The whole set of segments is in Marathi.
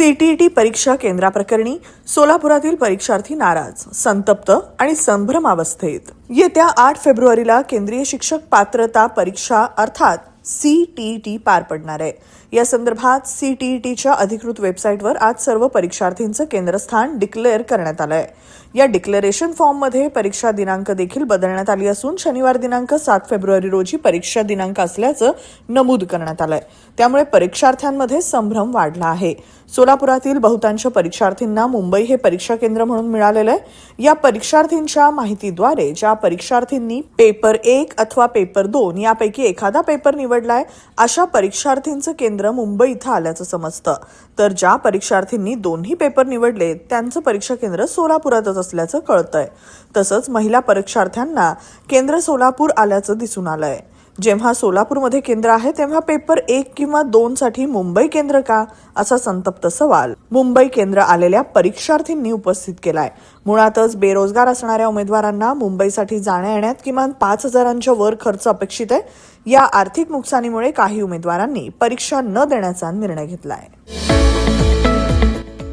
सीटीईटी परीक्षा केंद्राप्रकरणी सोलापुरातील परीक्षार्थी नाराज संतप्त आणि संभ्रमावस्थेत. येत्या आठ फेब्रुवारीला केंद्रीय शिक्षक पात्रता परीक्षा अर्थात सी टी टी पार पडणार आहे. या संदर्भात सी टी टीच्या अधिकृत वेबसाईटवर आज सर्व परीक्षार्थींचं केंद्रस्थान डिक्लेअर करण्यात आलं आहे या डिक्लेरेशन फॉर्ममध्ये परीक्षा दिनांक देखील बदलण्यात आली असून शनिवार दिनांक सात फेब्रुवारी रोजी परीक्षा दिनांक असल्याचं नमूद करण्यात आलंय. त्यामुळे परीक्षार्थ्यांमध्ये संभ्रम वाढला आहे. सोलापुरातील बहुतांश परीक्षार्थींना मुंबई हे परीक्षा केंद्र म्हणून मिळालेलं आहे. या परीक्षार्थींच्या माहितीद्वारे ज्या परीक्षार्थींनी पेपर एक अथवा पेपर दोन यापैकी एखादा पेपर निवडलाय अशा परीक्षार्थींचं केंद्र मुंबई इथं आल्याचं समजतं. तर ज्या परीक्षार्थींनी दोन्ही पेपर निवडले त्यांचं परीक्षा केंद्र सोलापुरातच असल्याचं कळतंय. तसंच महिला परीक्षार्थ्यांना केंद्र सोलापूर आल्याचं दिसून आलंय. जेव्हा सोलापूरमध्ये केंद्र आहे तेव्हा पेपर एक किंवा दोन साठी मुंबई केंद्र का? असा संतप्त सवाल मुंबई केंद्र आलेल्या परीक्षार्थींनी उपस्थित केलाय. मुळातच बेरोजगार असणाऱ्या उमेदवारांना मुंबईसाठी जाण्या येण्यात किमान पाच हजारांच्या वर खर्च अपेक्षित आहे. या आर्थिक नुकसानीमुळे काही उमेदवारांनी परीक्षा न देण्याचा निर्णय घेतला आहे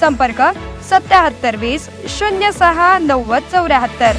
संपर्क सत्याहत्तर वीस शून्य सहा नव्वद चौऱ्याहत्तर.